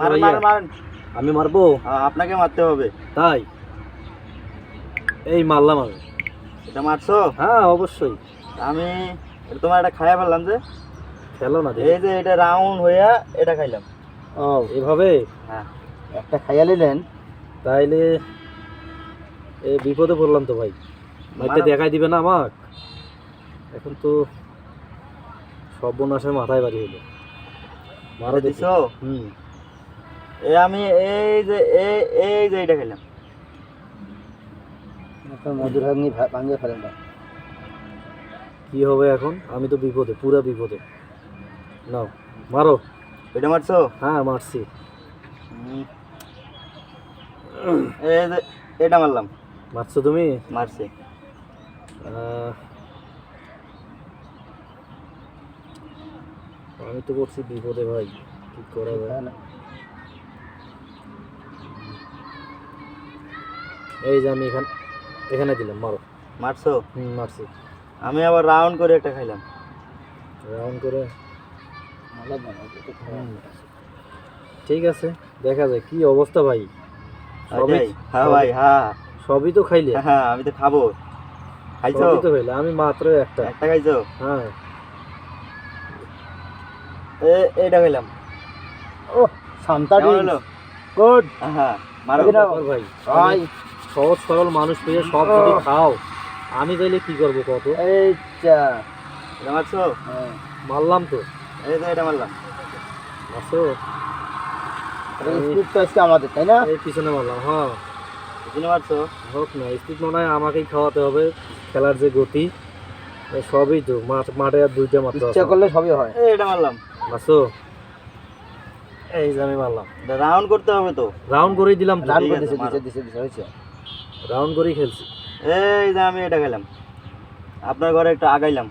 আমি মারবো? আপনাকে মারতে হবে। তাই? এই মারলাম আমি। এটা মারছো? হ্যাঁ অবশ্যই। আমি তোমার এটা খাইয়া ফেললাম যে। খেলো না এই যে এটা রাউন্ড হইয়া এটা খাইলাম। ও এভাবে? হ্যাঁ। একটা খাইয়া নিলেন। তাইলে এ বিপদে পড়লাম তো ভাই। মারা- দেখাই দিবে না আমাক? এখন তো সর্বনাশের মাথায় বাড়ি হলো মারো মারা দিছো? হুম। এ আমি এই যে এই এই যে এটা এখন মধুর ভাঙি ভাঙিয়ে ফেলেন না। কি হবে এখন? আমি তো বিপদে পুরা বিপদে। নাও মারো। এটা মারছো? হ্যাঁ মারছি। এই যে এটা মারলাম। মারছো তুমি? মারছি। আহ, আমি তো করছি বিপদে ভাই। কি করা যায়? এই যে আমি এখানে এখানে দিলাম মারো। মারছো? হুম মারছি। আমি আবার রাউন্ড করে একটা খাইলাম। রাউন্ড করে? এটা ঠিক আছে দেখা যায় কি অবস্থা ভাই? সবই হ্যাঁ ভাই হ্যাঁ সবই তো খাইলে? হ্যাঁ আমি তো খাব। খাইছো? সবই তো খাইলে আমি মাত্র একটা। একটা খাইছো? হ্যাঁ। এ এইটা খাইলাম। ও হলো? গুড হ্যাঁ মারো। ভাই। ভাই সহজ সরল মানুষ পেয়ে সব যদি খাও আমি তাইলে কি করব কত? এই চা এটা মারছো? হ্যাঁ। মারলাম তো। এই যে এটা মারলাম। মারছো? স্পিড তো আজকে আমাদের তাই না? এই পিছনে মারলাম হ্যাঁ। এখানে মারছো? হোক না স্পিড মনে হয় আমাকেই খাওয়াতে হবে খেলার যে গতি সবই তো মাঠ- মাঠে আর দুইটা মাত্র ইচ্ছা করলে সবই হয়। এই এটা মারলাম। মারছো? এই যে আমি মারলাম। রাউন্ড করতে হবে তো। রাউন্ড করেই দিলাম করে। দিছে দিছে দিছে হয়েছে। রাউন্ড করেই খেলছি। এই যে আমি এটা খেলাম। আপনার ঘরে একটা আগাইলাম।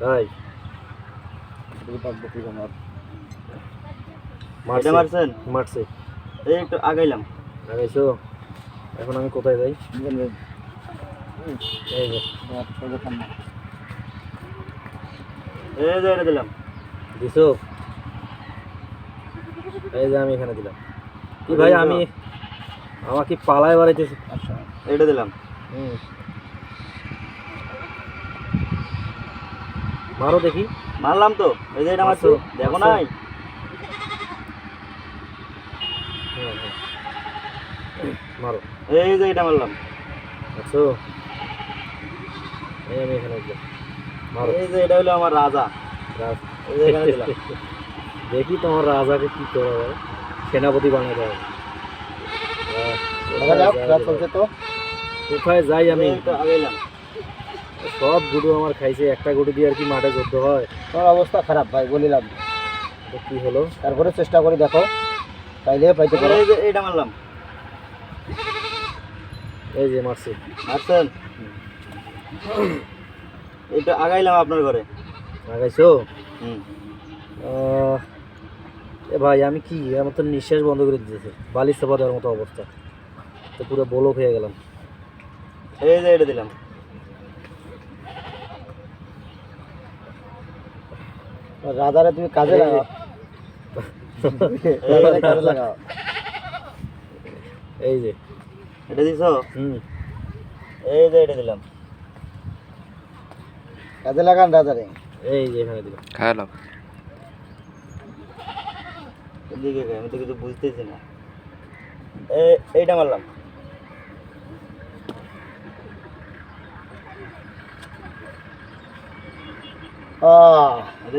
তাই? মারছি। মারছেন? মারছি। এই একটু আগাইলাম। লাগাইছো এখন আমি কোথায় যাই? এই যে। এই যে এটা দিলাম। দিছো? এই যে আমি এখানে দিলাম। কি ভাই আমি আমাকে পালায় বাড়াইতেছি। আচ্ছা এটা দিলাম। মারো দেখি। মারলাম তো। এই যে এটা মারছো। দেখো নাই। মারো। এই যে এটা মারলাম। আছো এই আমি এখানে মারো। এই যে এটা হলো আমার রাজা। দেখি তোমার রাজাকে কি করা যায়। সেনাপতি বানিয়ে দেওয়া দেখা যাক যাই চলছে তো। কোথায় যাই আমি? আগাইলাম সব গুরু আমার খাইছে একটা গুরু দিয়ে আর কি মাঠে যুদ্ধ হয়। তোমার অবস্থা খারাপ ভাই বলিলাম তো কি হলো? তারপরে চেষ্টা করে দেখো। পাইলে পাইতে পারো। এই যে এটা মারলাম। এই যে মারছি। মারছেন? এটা আগাইলাম আপনার ঘরে। লাগাইছো হুম। ভাই আমি কি? আমার তো নিঃশ্বাস বন্ধ করে দিতেছে। বালিশ চাপা দেওয়ার মতো অবস্থা। তো পুরো বলক হয়ে গেলাম। এই যে এটা দিলাম। রাজারে তুমি কাজে লাগাও। কাজে লাগাও। এই যে। এটা দিছো? হুম। এই যে এটা দিলাম। কাজে লাগান রাজারে এই যে এখানে দিলাম। এদিকে আমি তো কিছু বুঝতেছি না এইটা মারলাম। আহ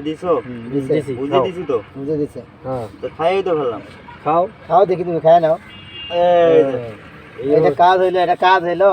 দিছো? দিছে। দিছি, বুঝে খাও। দিছি তো? বুঝে দিছে। হ্যাঁ। তো খাইই খাও। খাও দেখি তুমি খাই নাও। এই হ্যাঁ, এটা কাজ হইল এটা কাজ হইল।